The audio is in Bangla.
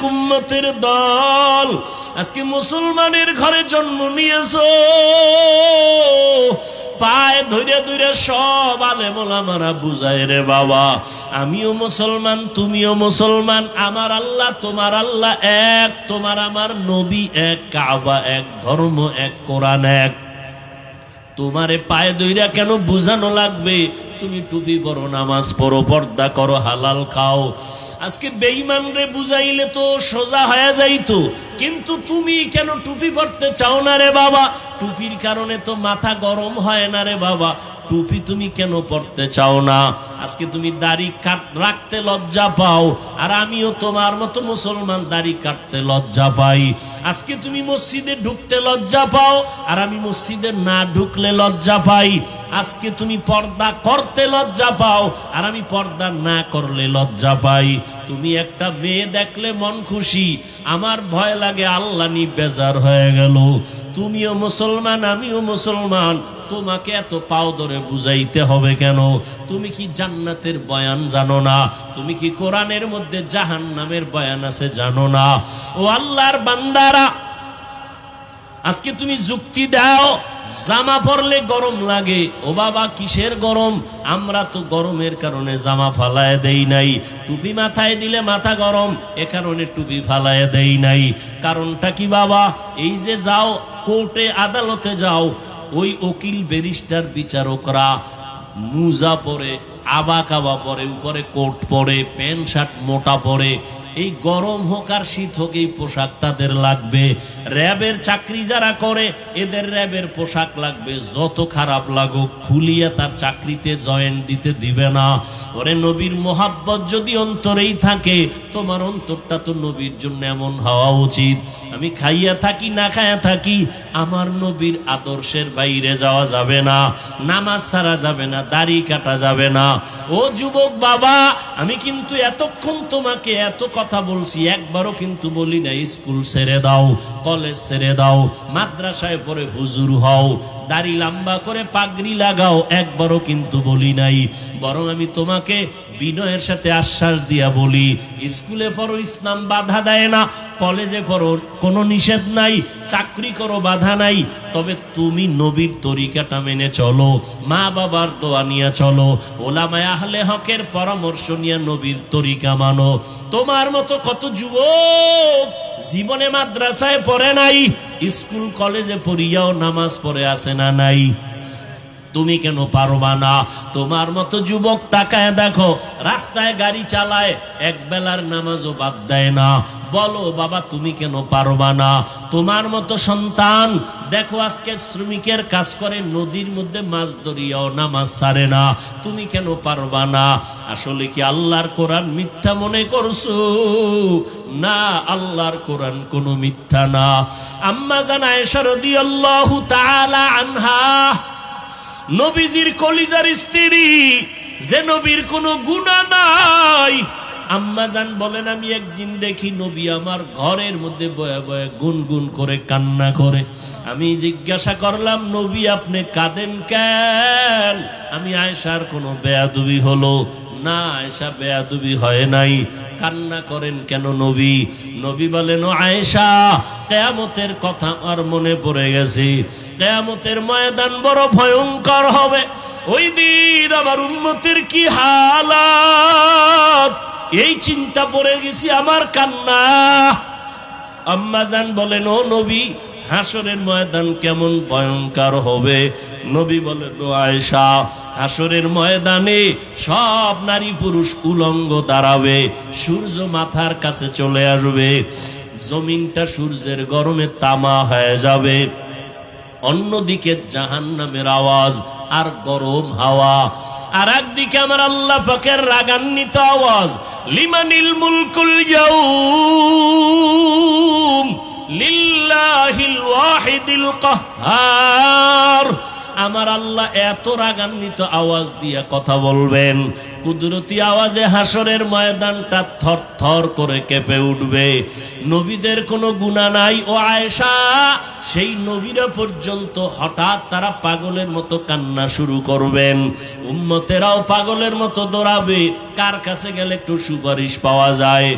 কুম্মতের দল। আজকে মুসলমানের ঘরে জন্ম নিয়েছো। পায়ে ধরে ধরে সব বুঝায় রে বাবা, আমিও মুসলমান, তুমিও মুসলমান, আমার আল্লাহ, তোমার আল্লাহ এক, তোমার আমার নবী এক, কাবা এক, ধর্ম এক, কোরআন এক। তোমারে পায়ে দইরা কেন বুঝানো লাগবে? তুমি টুপি পরো, নামাজ পড়ো পর্দা করো, হালাল খাও। আজকে বেঈমান রে বুঝাইলে তো সোজা হয়ে যাইতো। কিন্তু তুমি কেন টুপি পরতে চাও না রে বাবা? টুপির কারণে তো মাথা গরম হয় না রে বাবা। টুপি তুমি কেন পরতে চাও না? আজকে তুমি দাড়ি কাট, রাখতে লজ্জা পাও, আর আমিও তোমার মতো মুসলমান দাড়ি কাটতে লজ্জা পাই। আজকে তুমি মসজিদে ঢুকতে লজ্জা পাও, আর আমি মসজিদে না ঢুকলে লজ্জা পাই। আজকে তুমি পর্দা করতে লজ্জা পাও, আর আমি পর্দা না করলে লজ্জা পাই। তুমি একটা মেয়ে দেখলে মন খুশি, আমার ভয় লাগে আল্লাহ নি বেজার হয়ে গেল। তুমিও মুসলমান, আমিও মুসলমান, তোমাকে এত পাও ধরে বুঝাইতে হবে কেন? তুমি কি জান্নাতের বয়ান জানো না। তুমি কি কোরআনের মধ্যে জাহান নামের বয়ান আছে জানো না? ও আল্লাহর বান্দারা, আজকে তুমি যুক্তি দাও, জামা পরলে গরম লাগে। ও বাবা, কিসের গরম? আমরা তো গরমের কারণে জামা ফালায় দেই নাই। টুপি মাথায় দিলে মাথা গরম, এ কারণে টুপি ফালায় দেই নাই। কারণটা কি বাবা? এই যে যাও, কোর্টে আদালতে যাও, ওই উকিল ব্যারিস্টার বিচারকরা মুজা পরে আবা কাবা পরে উপরে কোট পরে প্যান্ট শার্ট মোটা পরে এই গরম হোক আর শীত হোক, এই পোশাক তাদের লাগবে। র্যাবের চাকরি যারা করে, এদের র্যাবের পোশাক লাগবে। যত খারাপ লাগুক, খুলিয়ে তার চাকরিতে জয়েন দিতে দিবে না। ওরে নবীর মোহাব্বত যদি অন্তরেই থাকে, তোমার অন্তরটা তো নবীর জন্য এমন হওয়া উচিত। আমি খাইয়া থাকি, না খাইয়া থাকি, আমার নবীর আদর্শের বাইরে যাওয়া যাবে না। নামাজ ছাড়া যাবে না, দাড়ি কাটা যাবে না। ও যুবক বাবা, আমি কিন্তু এতক্ষণ তোমাকে এত কথা বলছি, একবারও কিন্তু বলি না স্কুল ছেড়ে দাও, কলেজ ছেড়ে দাও, মাদ্রাসায় পরে হুজুর হও, দাড়ি লম্বা করে পাগড়ি লাগাও, একবারও কিন্তু বলি নাই। বরং আমি তোমাকে বিনয়ের সাথে আশ্বাস দিয়া বলি, স্কুলে পড়ো, ইসলাম বাধা দেয় না। কলেজে পড়ো, কোনো নিষেধ নাই। চাকরি করো, বাধা নাই। তবে তুমি নবীর তরিকাটা মেনে চলো, মা বাবার দোয়া নিয়ে চলো। ওলামায় আহলে হকের পরামর্শ নিয়ে নবীর তরিকা মানো। তোমার মতো কত যুবক জীবনে মাদ্রাসায় পড়ে নাই, স্কুল কলেজে পড়িয়াও নামাজ পড়ে আসে না নাই। তুমি কেন পারবা না? তোমার মতো যুবক তাকায় দেখো, রাস্তায় গাড়ি চালায়, এক বেলার নামাজও বাদ দেয় না। বলো, বাবা, তুমি কেন পারবা না? তোমার মতো সন্তান, দেখো আজকে শ্রমিকের কাজ করে, নদীর মধ্যে মাছ ধরিয়াও নামাজ সারে না। তুমি কেন পারবা না? আসলে কি আল্লাহর কোরআন মিথ্যা মনে করছ? না, আল্লাহর কোরআন কোনো মিথ্যা না। আম্মা জানায় শরদি আল্লাহ তাআলা আনহা নবীজির কলিজার স্ত্রী, যে নবীর কোনো গুণা নাই। আম্মা জান বলেন, আমি একদিন দেখি নবী আমার ঘরের মধ্যে বয়ে বয়ে গুনগুন করে কান্না করে। আমি জিজ্ঞাসা করলাম, নবী, আপনি কাঁদেন কেন? আমি আয়সার কোনো বেয়াদুবি হলো না আয়সা বেয়াদুবি হয় নাই। কান্না করেন, কেন নবী? নবী বলেন আয়েশা, কেয়ামতের কথা আমার মনে পড়ে গেছে। কেয়ামতের ময়দান বড় ভয়ঙ্কর হবে। ওই দিন আমার উন্নতির কি হালাত? এই চিন্তা পড়ে গেছি, আমার কান্না। আম্মাজান বলেন, ও নবী হাসরের ময়দান কেমন ভয়ঙ্কর হবে? নবী বলেন, ও আয়েশা, হাসরের ময়দানে সব নারী পুরুষ উলঙ্গ দাঁড়াবে, সূর্য মাথার কাছে চলে আসবে, জমিনটা সূর্যের গরমে তামা হয়ে যাবে। অন্যদিকে জাহান নামের আওয়াজ আর গরম হাওয়া, আর একদিকে আমার আল্লাহ পাকের রাগান্বিত আওয়াজ, লিমানিল মুলকুল লিল্লাহিল ওয়াহিদিল কাহ্হার আমার আল্লাহ এত রাগান্বিত আওয়াজ দিয়ে কথা বলবেন, কুদরতি আওয়াজে হাসরের ময়দানটা থর থর করে কেঁপে উঠবে। নবীদের কোনো গুণা নাই। ও আয়েশা, সেই নবীরা পর্যন্ত হঠাৎ তারা পাগলের মতো কান্না শুরু করবেন। উম্মতেরাও পাগলের মতো দৌড়াবে। কার কাছে গেলে একটু সুপারিশ পাওয়া যায়?